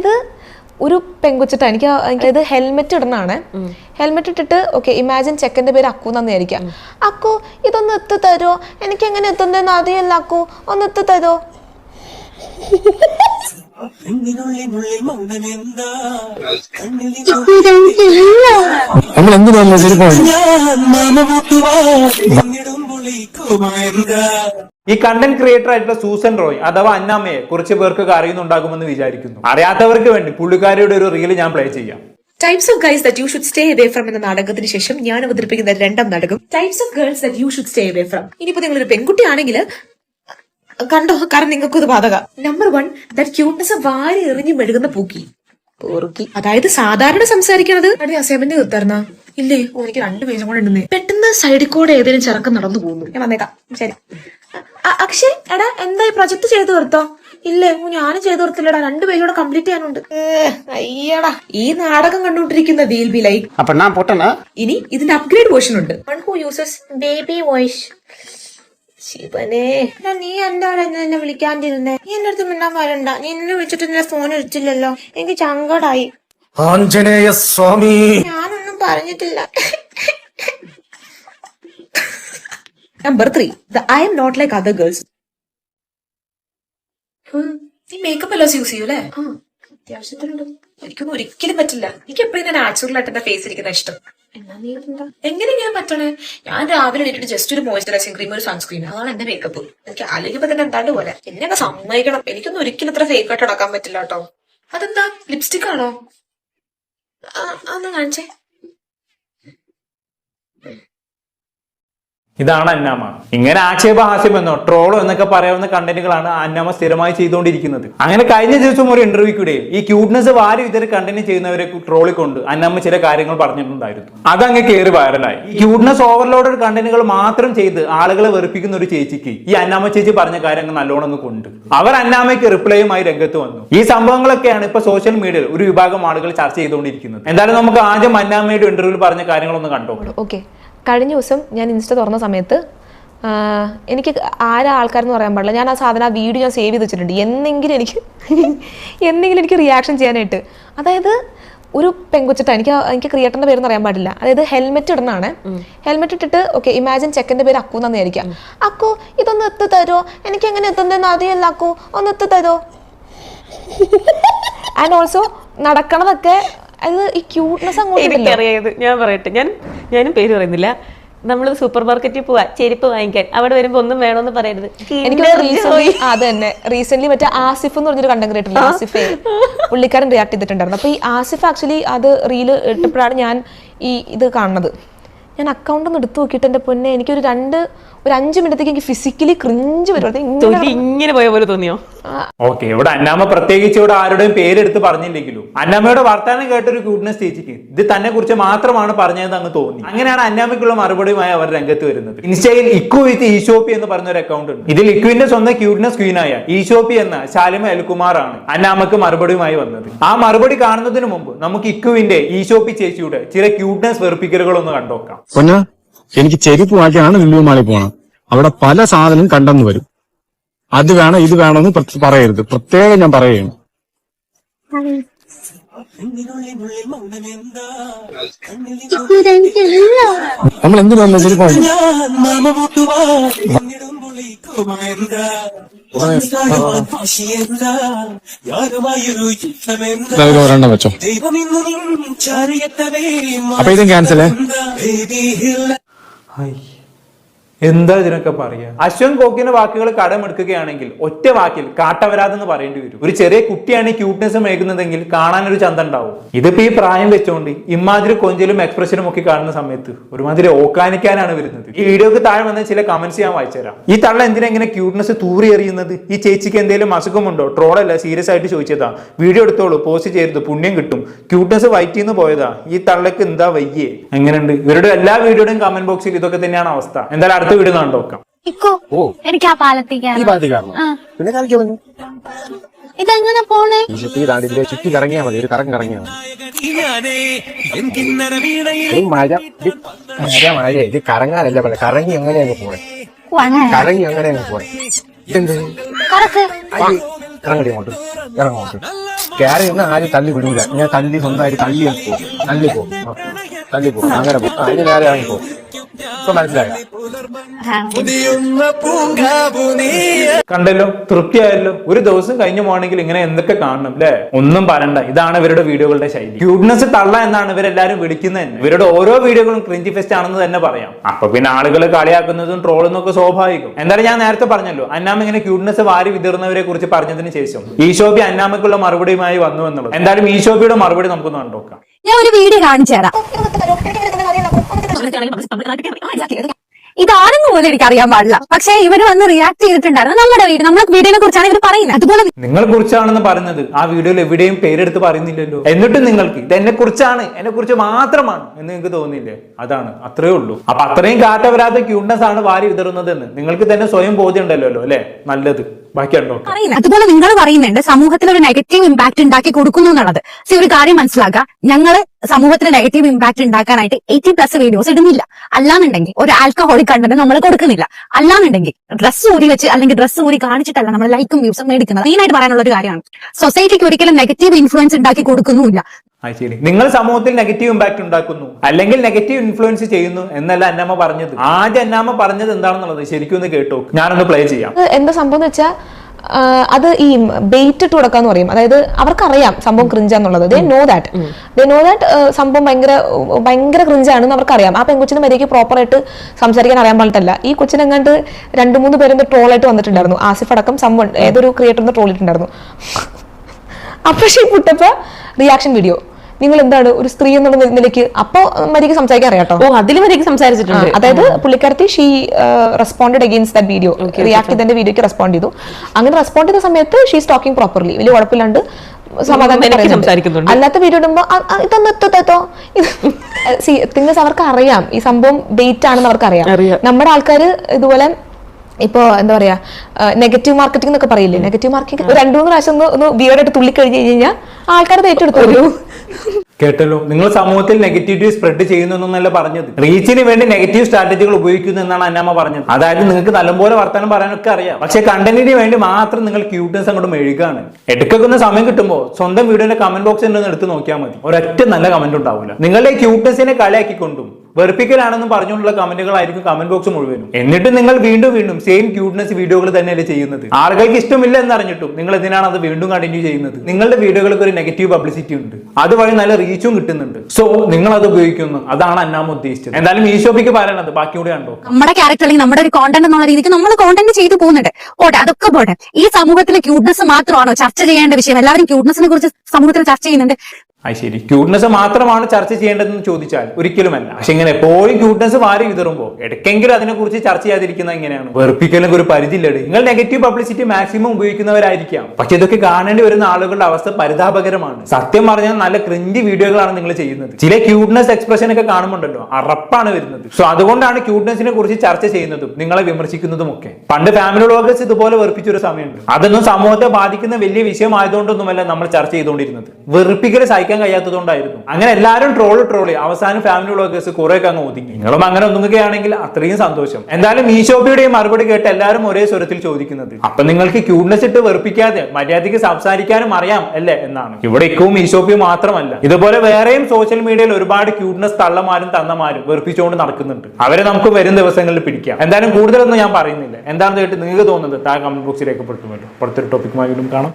അതായത് ഒരു പെങ്കുച്ചിട്ട എനിക്ക് എനിക്ക് എനിക്കത് ഹെൽമെറ്റ് ഇടണാണ് ഹെൽമെറ്റ് ഇട്ടിട്ട് ഓക്കെ ഇമാജിൻ ചെക്കന്റെ പേര് അക്കു എന്നാന്ന് വിചാരിക്കാം. അക്കു ഇതൊന്ന് എത്തി തരുമോ എനിക്ക് എങ്ങനെ എത്തുന്നതെന്ന് അറിയില്ല അക്കു. ഒന്ന് എത്തി തരുമോ നമ്മൾ എന്തിനാണ് ശരിക്കും ഈ കണ്ടന്റ് ക്രിയേറ്റർ ആയിട്ടുള്ള സൂസൻ റോയ് അഥവാ അന്നാമ്മയെ കുറച്ച് പേർക്കൊക്കെ അറിയുന്നുണ്ടാകുമെന്ന് വിചാരിക്കുന്നു. അറിയാത്തവർക്ക് വേണ്ടി പുള്ളിക്കാരിയുടെ ഒരു റീൽ ഞാൻ പ്ലേ ചെയ്യാം. Types of guys that you should stay away from എന്ന നാടകത്തിന് ശേഷം ഞാൻ അവതരിപ്പിക്കുന്ന രണ്ടാം നാടകം types of girls that you should stay away from ഇനിയിപ്പോ നിങ്ങളൊരു പെൺകുട്ടിയാണെങ്കിൽ കണ്ടോ കാരണം നിങ്ങൾക്ക് ഇത് ബാധക. നമ്പർ വൺ ദറ്റ് ക്യൂട്ട്നെസ് വാരി എറിഞ്ഞു മെഴുകുന്ന പൂക്കി. പൂർക്കി അതായത് സാധാരണ സംസാരിക്കണത്. അടി അസൈൻമെന്റ് തീർത്തായിരുന്ന ഇല്ലേ? എനിക്ക് രണ്ട് പേജും കൂടെ ഉണ്ടെന്നേ. പെട്ടെന്ന് സൈഡിൽ കൂടെ ഏതെങ്കിലും ചെറുക്കം നടന്നു പോകുന്നു. ഞാൻ വന്നേക്കാം. ശരി. അക്ഷയ് എടാ എന്താ ഈ പ്രൊജക്ട് ചെയ്തു തീർത്തോ? ഇല്ലേ ഞാനും ചെയ്തു തീർത്തില്ലടാ. രണ്ട് പേജൂടെ കംപ്ലീറ്റ് ചെയ്യാനുണ്ട്. അയ്യടാ. ഈ നാടകം കണ്ടുകൊണ്ടിരിക്കുന്ന വീൽ ബി ലൈക്ക് അപ്പൊ ഞാൻ പൊട്ടണ ഇനി ഇതിന്റെ അപ്ഗ്രേഡ് വേർഷൻ ഉണ്ട്. One who uses baby voice ശിവനെ. നീ എന്താണ് എന്നെ എന്നെ വിളിക്കാണ്ടിരുന്നേ? നീ എന്റെ അടുത്ത് മിണ്ടാൻ വരണ്ട. നീ എന്നെ വിളിച്ചിട്ട് എന്നെ ഫോൺ എടുത്തില്ലല്ലോ എനിക്ക് ചങ്കടായി ആഞ്ജനേയ സ്വാമി. ഞാനൊന്നും പറഞ്ഞിട്ടില്ല. Number three the I'm not like other girls നീ മേക്കപ്പ് എല്ലാം യൂസ് ചെയ്യൂലേ അത്യാവശ്യത്തിനുണ്ട്. എനിക്കൊന്നും ഒരിക്കലും പറ്റില്ല. എനിക്ക് എപ്പോഴും ഞാൻ നാച്ചുറൽ ആയിട്ട് എന്റെ ഫേസ് ഇരിക്കുന്ന ഇഷ്ടം. എന്നാ നീ ഇതെന്താ? എങ്ങനെ ഞാൻ പറ്റണേ? ഞാൻ രാവിലെ എണീറ്റിട്ട് ജസ്റ്റ് ഒരു മോയ്സ്ചറൈസിംഗ് ക്രീം ഒരു സൺസ്ക്രീൻ അതാണ് എന്റെ മേക്കപ്പ് എനിക്ക് ആലോചിക്കുമ്പോ തന്നെ എന്താണ്ട് പോലെ. എന്നെ അങ്ങ് സമ്മതിക്കണം. എനിക്കൊന്നും ഒരിക്കലും അത്ര ഫേക്ക് ആയിട്ട് നടക്കാൻ പറ്റില്ല കേട്ടോ. അതെന്താ? ലിപ്സ്റ്റിക് ആണോ? അന്ന് കാണിച്ചേ. ഇതാണ് അന്നാമ. ഇങ്ങനെ ആക്ഷേപഹാസ്യം എന്നോ ട്രോളോ എന്നൊക്കെ പറയാവുന്ന കണ്ടന്റുകളാണ് അന്നാമ സ്ഥിരമായി ചെയ്തുകൊണ്ടിരിക്കുന്നത്. അങ്ങനെ കഴിഞ്ഞ ദിവസം ഒരു ഇന്റർവ്യൂക്കിടെയും ഈ ക്യൂട്ട്നെസ് വാരി ഇതര കണ്ടന്റ് ചെയ്യുന്നവരെ ട്രോളിക്കൊണ്ട് അന്നാമ ചില കാര്യങ്ങൾ പറഞ്ഞിട്ടുണ്ടായിരുന്നു. അതങ്ങ് കയറി വൈറലായി ഈ ക്യൂട്ട്നെസ് ഓവർലോഡഡ് കണ്ടന്റുകൾ മാത്രം ചെയ്ത് ആളുകളെ വെറുപ്പിക്കുന്ന ഒരു ചേച്ചിക്ക് ഈ അന്നാമ ചേച്ചി പറഞ്ഞ കാര്യങ്ങൾ നല്ലോണം കൊണ്ട്. അവർ അന്നാമയ്ക്ക് റിപ്ലൈയുമായി രംഗത്ത് വന്നു. ഈ സംഭവങ്ങളൊക്കെയാണ് ഇപ്പൊ സോഷ്യൽ മീഡിയയിൽ ഒരു വിഭാഗം ആളുകൾ ചർച്ച ചെയ്തുകൊണ്ടിരിക്കുന്നത്. എന്തായാലും നമുക്ക് ആദ്യം അന്നാമയുടെ ഇന്റർവ്യൂവിൽ പറഞ്ഞ കാര്യങ്ങളൊന്ന് കണ്ടോ? ഓക്കെ. കഴിഞ്ഞ ദിവസം ഞാൻ ഇൻസ്റ്റ തുറന്ന സമയത്ത് എനിക്ക് ആരാ ആൾക്കാരെന്ന് പറയാൻ പാടില്ല. ഞാൻ ആ സാധനം ആ വീഡിയോ ഞാൻ സേവ് ചെയ്ത് വെച്ചിട്ടുണ്ട് എന്നെങ്കിലും എനിക്ക് എന്തെങ്കിലും എനിക്ക് റിയാക്ഷൻ ചെയ്യാനായിട്ട്. അതായത് ഒരു പെങ്കുച്ചിട്ട എനിക്ക് എനിക്ക് ക്രിയേറ്ററിന്റെ പേരൊന്നും അറിയാൻ പാടില്ല. അതായത് ഹെൽമെറ്റ് ഇടണാണ് ഹെൽമെറ്റ് ഇട്ടിട്ട് ഓക്കെ ഇമാജിൻ ചെക്കന്റെ പേര് അക്കു എന്നാന്ന് വിചാരിക്കാം അക്കു ഇതൊന്ന് എത്തു തരുമോ എനിക്ക് എങ്ങനെ എത്തുന്നതെന്ന് അറിയില്ല അക്കു. ഒന്ന് എത്തു തരുമോ ആൻഡ് ഓൾസോ നടക്കണതൊക്കെ അത് ഈ ക്യൂട്ട്നെസ് ഇത്. ഞാൻ പറയട്ടെ. ഞാൻ ഞാനും പേര് പറയുന്നില്ല. നമ്മൾ സൂപ്പർ മാർക്കറ്റിൽ പോവാ. ചെരുപ്പ് വാങ്ങിക്കാൻ. അവിടെ വരുമ്പോ ഒന്നും വേണമെന്ന് പറയരുത്. എനിക്ക്. അത് തന്നെ. റീസെന്റ് മറ്റേ ആസിഫ് എന്ന് പറഞ്ഞൊരു കണ്ടന്റ് ക്രിയേറ്റർ ആസിഫ്. പുള്ളിക്കാരൻ റിയാക്ട് ചെയ്തിട്ടുണ്ടായിരുന്നു. അപ്പൊ ഈ ആസിഫ് ആക്ച്വലി അത് റീൽ ഇട്ടപ്പോഴാണ് ഞാൻ ഈ ഇത് കാണുന്നത്. ഞാൻ അക്കൗണ്ട് ഒന്ന് എടുത്തു നോക്കിയിട്ട് എന്റെ പൊന്നെ എനിക്കൊരു രണ്ട് ഒരു അഞ്ച് മിനിറ്റത്തേക്ക് എനിക്ക് ഫിസിക്കലി ക്രിഞ്ച് വരും അത് ഇങ്ങനെ പോയ പോലെ തോന്നിയോ? ഓക്കെ ഇവിടെ അന്നാമ്മ പ്രത്യേകിച്ച് ഇവിടെ ആരുടെയും പേരെടുത്ത് പറഞ്ഞില്ലെങ്കിലും. അന്നാമ്മയുടെ വർത്താനം കേട്ടൊരു ക്യൂട്ട്നെസ് ചേച്ചിക്ക് ഇത് തന്നെ കുറിച്ച് മാത്രമാണ് പറഞ്ഞതെന്ന് അങ്ങ് തോന്നി. അങ്ങനെയാണ് അന്നാമ്മയ്ക്കുള്ള മറുപടിയുമായി അവർ രംഗത്ത് വരുന്നത്. ഇൻസ്റ്റയിൽ ഇക്കു വിത്ത് ഈശോപ്പി എന്ന് പറഞ്ഞ ഒരു അക്കൗണ്ട് ഉണ്ട്. ഇതിൽ ഇക്കുവിന്റെ സ്വന്തം ക്യൂട്ട്നെസ് ക്വീനായ ഈശോപ്പി എന്ന ശാലിമ എൽകുമാറാണ് അന്നാമ്മക്ക് മറുപടിയുമായി വന്നത്. ആ മറുപടി കാണുന്നതിന് മുമ്പ് നമുക്ക് ഇക്കുവിന്റെ ഈശോപ്പി ചേച്ചിയുടെ ചില ക്യൂട്ട്നെസ് വെറുപ്പിക്കലുകളൊന്ന് കണ്ടോക്കാം. എനിക്ക് ചെരുപ്പ് വാങ്ങിയാണ് ലുലു മാളിൽ പോണം അവിടെ പല സാധനം കണ്ടെന്ന് വരും. അത് വേണം ഇത് വേണമെന്ന് പറയരുത്. പ്രത്യേകം ഞാൻ പറയുന്നു നമ്മൾ എന്തിനാണ് ഒരെണ്ണം വെച്ചോ അപ്പൊ ഇതും ക്യാൻസലേ ഹൈ. എന്താ ഇതിനൊക്കെ പറയാ അശ്വൻ കോക്കിന്റെ വാക്കുകൾ കടമെടുക്കുകയാണെങ്കിൽ ഒറ്റ വാക്കിൽ കാട്ടവരാതെന്ന് പറയേണ്ടി വരും. ഒരു ചെറിയ കുട്ടിയാണ് ഈ ക്യൂട്ട്നെസ് മേക്കുന്നതെങ്കിൽ കാണാൻ ഒരു ചന്ത ഉണ്ടാവും ഇതിപ്പോ ഈ പ്രായം വെച്ചോണ്ട് ഇമാതിരി കൊഞ്ചലും എക്സ്പ്രഷനും ഒക്കെ കാണുന്ന സമയത്ത് ഒരുമാതിരി ഓക്കാനിക്കാനാണ് വരുന്നത്. ഈ വീഡിയോക്ക് താഴെ വന്ന ചില കമന്റ്സ് ഞാൻ വായിച്ചുതരാം. ഈ തള്ള എന്തിനാ ഇങ്ങനെ ക്യൂട്ട്നെസ് തൂറി എറിയുന്നത്? ഈ ചേച്ചിക്ക് എന്തെങ്കിലും അസുഖമുണ്ടോ? ട്രോളല്ല സീരിയസ് ആയിട്ട് ചോദിച്ചതാ. വീഡിയോ എടുത്തോളൂ പോസ്റ്റ് ചെയ്തത് പുണ്യം കിട്ടും. ക്യൂട്ട്നെസ് വയറ്റിന്ന് പോയതാ. ഈ തള്ളക്ക് എന്താ വയ്യേ? എങ്ങനെയുണ്ട്? ഇവരുടെ എല്ലാ വീഡിയോയുടെയും കമന്റ് ബോക്സിൽ ഇതൊക്കെ തന്നെയാണ് അവസ്ഥ. എന്തായാലും അടുത്ത നോക്കാം ഇക്കോ എനിക്ക് ആ പിന്നെ ഇതെങ്ങനെ പോണേ? ചുറ്റി താണ്ടില്ലേ ചുറ്റി കറങ്ങിയാ മതി ഒരു കറങ്ങ് കറങ്ങിയാ മതി. ഇത് മഴ ഇത് മഴ മഴ. ഇത് കറങ്ങാനല്ല കറങ്ങി അങ്ങനെ അങ്ങ് പോണേ? ഓ, കറങ്ങി അങ്ങനെ അങ്ങ് പോണേ? ഇതെന്ത്? കറക്ക്. കറങ്ങടി അങ്ങോട്ട് ഇറങ്ങോട്ട് കയറി ആരും തള്ളി വിടൂല. ഞാൻ തള്ളി സ്വന്തമായിട്ട് തള്ളി പോ തള്ളി പോ പോ അങ്ങനെ പോ. ആ, അതിന് നേരെ പോ. ഇപ്പൊ മനസ്സിലായ? കണ്ടല്ലോ തൃപ്തിയായല്ലോ. ഒരു ദിവസം കഴിഞ്ഞു പോകണമെങ്കിൽ ഇങ്ങനെ എന്തൊക്കെ കാണണം അല്ലേ? ഒന്നും പറയണ്ട. ഇതാണ് ഇവരുടെ വീഡിയോകളുടെ ശൈലി. ക്യൂട്ട്നെസ് തള്ള എന്നാണ് ഇവരെല്ലാരും വിളിക്കുന്നത് തന്നെ. ഇവരുടെ ഓരോ വീഡിയോകളും ക്രിഞ്ചി ഫെസ്റ്റ് ആണെന്ന് തന്നെ പറയാം. അപ്പൊ പിന്നെ ആളുകൾ കളിയാക്കുന്നതും ട്രോളുന്നതും ഒക്കെ സ്വാഭാവികം. എന്തായാലും ഞാൻ നേരത്തെ പറഞ്ഞല്ലോ അന്നാമ ഇങ്ങനെ ക്യൂട്ട്നെസ് വാരി വിതറുന്നവരെ കുറിച്ച് പറഞ്ഞതിന് ശേഷം ഈശോബി അന്നാമക്കുള്ള മറുപടിയുമായി വന്നു എന്നുള്ളത്. എന്തായാലും ഈശോബിയുടെ മറുപടി നമുക്കൊന്ന് കണ്ടുനോക്കാം. ഞാൻ ഒരു വീഡിയോ കാണിച്ചു തരാം. ഇതാരെന്ന് പോലും എനിക്ക് അറിയാൻ പാടില്ല. പക്ഷേ ഇവർ വന്ന് റിയാക്ട് ചെയ്തിട്ടുണ്ടായിരുന്നു. നമ്മുടെ വീട് നമ്മുടെ വീടിനെ കുറിച്ചാണ് ഇവർ പറയുന്നത്. അതുപോലെ നിങ്ങളെ കുറിച്ചാണെന്ന് പറയുന്നത് ആ വീഡിയോയിൽ എവിടെയും പേരെടുത്ത് പറയുന്നില്ലല്ലോ. എന്നിട്ടും നിങ്ങൾക്ക് ഇത് എന്നെ കുറിച്ചാണ് എന്നെ കുറിച്ച് മാത്രമാണ് എന്ന് നിങ്ങൾക്ക് തോന്നിയില്ലേ? അതാണ്. അത്രേ ഉള്ളൂ. അപ്പൊ അത്രയും കാറ്റ വരാത്ത ക്യൂട്ട്നെസ് ആണ് വാരി വിതറുന്നത് എന്ന് നിങ്ങൾക്ക് തന്നെ സ്വയം ബോധ്യം ഉണ്ടല്ലോ അല്ലെ? നല്ലത്. അതുപോലെ നിങ്ങൾ പറയുന്നുണ്ട് സമൂഹത്തിൽ ഒരു നെഗറ്റീവ് ഇമ്പാക്ട് ഉണ്ടാക്കി കൊടുക്കുന്നു എന്നുള്ളത്. സി ഒരു കാര്യം മനസ്സിലാക്കുക. ഞങ്ങൾ സമൂഹത്തിൽ നെഗറ്റീവ് ഇമ്പാക്ട് ഉണ്ടാക്കാനായിട്ട് എയ്റ്റി പ്ലസ് വീഡിയോസ് ഇടുന്നില്ല. അല്ലാന്നുണ്ടെങ്കിൽ ഒരു ആൽക്കഹോളിക് കണ്ടന്റ് നമ്മൾ കൊടുക്കുന്നില്ല. അല്ലാന്നുണ്ടെങ്കിൽ ഡ്രസ്സ് ഊരി വെച്ച് അല്ലെങ്കിൽ ഡ്രസ്സ് ഊരി കാണിച്ചിട്ടല്ല നമ്മൾ ലൈക്കും വ്യൂസും മേടിക്കുന്നത്. മെയിൻ ആയിട്ട് പറയാനുള്ള ഒരു കാര്യമാണ്. സൊസൈറ്റിക്ക് ഒരിക്കലും നെഗറ്റീവ് ഇൻഫ്ലുവൻസ് ഉണ്ടാക്കി കൊടുക്കുന്നുമില്ല. ശരി നിങ്ങൾ സമൂഹത്തിൽ നെഗറ്റീവ് ഇമ്പാക്ട് ഉണ്ടാക്കുന്നു. അല്ലെങ്കിൽ നെഗറ്റീവ് ഇൻഫ്ലുവൻസ് ചെയ്യുന്നു എന്നല്ല അന്നമ്മ പറഞ്ഞത്. ആദ്യം അന്നമ്മ പറഞ്ഞത് എന്താണെന്നുള്ളത് ശരിക്കും ഒന്ന് കേട്ടോ ഞാനൊന്ന് പ്ലേ ചെയ്യാം. എന്താ സംഭവം എന്ന് വെച്ചാൽ അത് ഈ ബെയ്റ്റ് ഇട്ട് കൊടുക്കാന്ന് പറയും. അതായത് അവർക്കറിയാം സംഭവം ക്രിഞ്ചാന്നുള്ളത് they know that they know that സംഭവം ഭയങ്കര ഭയങ്കര ക്രിഞ്ചാണെന്ന് അവർക്കറിയാം. ആ പെൺകൊച്ചിന് മര്യാദയ്ക്ക് പ്രോപ്പറായിട്ട് സംസാരിക്കാൻ അറിയാൻ പാടില്ല. ഈ കൊച്ചിനെങ്ങാണ്ട് രണ്ട് മൂന്ന് പേരെന്തോ ട്രോളായിട്ട് വന്നിട്ടുണ്ടായിരുന്നു. ആസിഫ് അടക്കം സംഭവം ഏതൊരു ക്രിയേറ്ററിന് ട്രോളിട്ടുണ്ടായിരുന്നു അപ്പൊ ഷീ പുട്ടപ്പ റിയാക്ഷൻ വീഡിയോ നിങ്ങൾ എന്താണ് ഒരു സ്ത്രീ എന്നുള്ള നിലയ്ക്ക്? അപ്പൊ മരിക്ക് സംസാരിക്കാൻ അറിയാട്ടോ ഓ അതിൽ മരിക്ക് സംസാരിച്ചിട്ടുണ്ട്. അതായത് പുള്ളിക്കാരത്തി she responded against that video react ചെയ്തതിന്റെ വീഡിയോക്ക് റെസ്പോണ്ട് ചെയ്തു. അങ്ങനെ റെസ്പോണ്ട് ചെയ്ത സമയത്ത് ഷീ ടോക്കിംഗ് പ്രോപ്പർലി വലിയ കുഴപ്പമില്ലാണ്ട്. സംസാരിക്കുന്നുണ്ട്. അല്ലാത്ത വീഡിയോ ഇടുമ്പോ "ആ, ആ, ഇതൊന്ന് എത്തോ സി തിങ്സ് അവർക്ക് അറിയാം. ഈ സംഭവം ഡേറ്റ് ആണെന്ന് അവർക്ക് അറിയാം. നമ്മുടെ ആൾക്കാർ ഇതുപോലെ ഇപ്പോ എന്താ പറയാ നെഗറ്റീവ് മാർക്കറ്റിംഗ് എന്നൊക്കെ പറയില്ലേ? നെഗറ്റീവ് മാർക്കറ്റിംഗ് രണ്ടു മൂന്ന് പ്രാവശ്യം ഒന്ന് ഒന്ന് വിയോടായിട്ട് തുള്ളി കഴിഞ്ഞ് കഴിഞ്ഞാൽ ആൾക്കാരത് ഏറ്റെടുത്തു കേട്ടല്ലോ. നിങ്ങൾ സമൂഹത്തിൽ നെഗറ്റിവിറ്റി സ്പ്രെഡ് ചെയ്യുന്നു എന്നല്ല പറഞ്ഞത്. റീച്ചിന് വേണ്ടി നെഗറ്റീവ് സ്ട്രാറ്റജികൾ ഉപയോഗിക്കുന്നു എന്നാണ് അന്നമ്മ പറഞ്ഞത്. അതായത് നിങ്ങൾക്ക് നല്ലപോലെ വർത്തമാനം പറയാനൊക്കെ അറിയാം. പക്ഷെ കണ്ടന്റിന് വേണ്ടി മാത്രം നിങ്ങൾ ക്യൂട്ട്നെസ് അങ്ങോട്ട് മെഴുകാണ്. എടുക്കുന്ന ഒന്ന് സമയം കിട്ടുമ്പോൾ സ്വന്തം വീഡിയോന്റെ കമന്റ് ബോക്സിൽ നിന്ന് എടുത്ത് നോക്കിയാൽ മതി. ഒരൊറ്റ നല്ല കമന്റ് ഉണ്ടാവില്ല നിങ്ങളുടെ ക്യൂട്ട്നെസിനെ കളിയാക്കിക്കൊണ്ടും വെറുപ്പിക്കലാണെന്നും പറഞ്ഞുകൊണ്ടുള്ള കമന്റുകളായിരിക്കും കമന്റ് ബോക്സ് മുഴുവനും. എന്നിട്ട് നിങ്ങൾ വീണ്ടും വീണ്ടും സെയിം ക്യൂട്ട്നെസ് വീഡിയോകൾ തന്നെയല്ലേ ചെയ്യുന്നത്? ആളുകൾക്ക് ഇഷ്ടമില്ല എന്ന് എന്നറിഞ്ഞിട്ടും നിങ്ങൾ എന്തിനാണ് അത് വീണ്ടും കണ്ടിന്യൂ ചെയ്യുന്നത്? നിങ്ങളുടെ വീഡിയോകൾക്ക് ഒരു നെഗറ്റീവ് പബ്ലിസിറ്റി ഉണ്ട്. അതുവഴി നല്ല റീച്ചും കിട്ടുന്നുണ്ട്. സോ നിങ്ങൾ അത് ഉപയോഗിക്കുന്നു. അതാണ് അന്നാമ ഉദ്ദേശിച്ചത്. എന്തായാലും ഈ ഷോപ്പിക്ക് പറയണത് ബാക്കി കൂടെ ഉണ്ടോ നമ്മുടെ ക്യാരക്ടർ അല്ലെങ്കിൽ നമ്മുടെ ഒരു കോണ്ടന്റ് എന്നുള്ള രീതിക്ക് നമ്മൾ കോണ്ടന്റ് ചെയ്തു പോകുന്നുണ്ട്. പോട്ടെ അതൊക്കെ പോട്ടെ. ഈ സമൂഹത്തിലെ ക്യൂട്ട്നെസ് മാത്രമാണോ ചർച്ച ചെയ്യേണ്ട വിഷയം? എല്ലാവരും ക്യൂട്ട്നെസിനെ കുറിച്ച് സമൂഹത്തിൽ ചർച്ച ചെയ്യുന്നുണ്ട്. അത് ശരി ക്യൂട്ട്നെസ് മാത്രമാണ് ചർച്ച ചെയ്യേണ്ടതെന്ന് ചോദിച്ചാൽ ഒരിക്കലുമല്ല. പക്ഷെ ഇങ്ങനെ എപ്പോഴും ക്യൂട്ട്നെസ് വാരി വിതറുമ്പോൾ ഇടയ്ക്കെങ്കിലും അതിനെക്കുറിച്ച് ചർച്ച ചെയ്യാതിരിക്കുന്നത് എങ്ങനെയാണ്? വെറുപ്പിക്കലൊക്കെ ഒരു പരിധിയില്ലടി നിങ്ങൾ നെഗറ്റീവ് പബ്ലിസിറ്റി മാക്സിമം ഉപയോഗിക്കുന്നവരായിരിക്കാം. പക്ഷെ ഇതൊക്കെ കാണേണ്ടി വരുന്ന ആളുകളുടെ അവസ്ഥ പരിതാപകരമാണ്. സത്യം പറഞ്ഞാൽ നല്ല ക്രിഞ്ചി വീഡിയോകളാണ് നിങ്ങൾ ചെയ്യുന്നത്. ചില ക്യൂട്ട്നെസ് എക്സ്പ്രഷൻ ഒക്കെ കാണുമ്പോണ്ടല്ലോ അറപ്പാണ് വരുന്നത്. സോ അതുകൊണ്ടാണ് ക്യൂട്ട്നെസിനെ കുറിച്ച് ചർച്ച ചെയ്യുന്നതും നിങ്ങളെ വിമർശിക്കുന്നതും ഒക്കെ. പണ്ട് ഫാമിലി വ്ളോഗേഴ്സ് ഇതുപോലെ വെറുപ്പിച്ചൊരു സമയമുണ്ട്. അതൊന്നും സമൂഹത്തെ ബാധിക്കുന്ന വലിയ വിഷയമായതുകൊണ്ടൊന്നുമല്ല നമ്മൾ ചർച്ച ചെയ്തുകൊണ്ടിരുന്നത്. വെറുപ്പിക്കൽ സഹിക്കാൻ കഴിയാത്തതുകൊണ്ടായിരുന്നു അങ്ങനെ എല്ലാവരും ട്രോൾ ട്രോളി അവസാനം ഫാമിലി വ്ളോഗേഴ്സ് കുറെ അങ്ങ് ഒതുങ്ങി. നിങ്ങളും അങ്ങനെ ഒന്നുകയാണെങ്കിൽ അത്രയും സന്തോഷം. എന്തായാലും ഈ മറുപടി കേട്ട് എല്ലാവരും ഒരേ സ്വരത്തിൽ ചോദിക്കുന്നത്. അപ്പൊ നിങ്ങൾക്ക് ക്യൂട്ട്നെസ് ഇട്ട് വെറുപ്പിക്കാതെ മര്യാദയ്ക്ക് സംസാരിക്കാനും അറിയാം അല്ലേ എന്നാണ്. ഇവിടെ ഇക്കവും ഈ മാത്രമല്ല. ഇതുപോലെ വേറെയും സോഷ്യൽ മീഡിയയിൽ ഒരുപാട് ക്യൂട്ട്നെസ് തള്ളമാരും തന്നമാരും വെറുപ്പിച്ചുകൊണ്ട് നടക്കുന്നുണ്ട്. അവരെ നമുക്ക് വരും ദിവസങ്ങളിൽ പിടിക്കാം. എന്തായാലും കൂടുതലൊന്നും ഞാൻ പറയുന്നില്ല. എന്താണെന്ന് കേട്ട് നിങ്ങൾക്ക് തോന്നുന്നത് താഴെ കമന്റ് ബോക്സിലേക്ക് രേഖപ്പെടുത്തുമല്ലോ പുറത്തൊരു ടോപ്പിക്കുമായി വീണ്ടും കാണാം.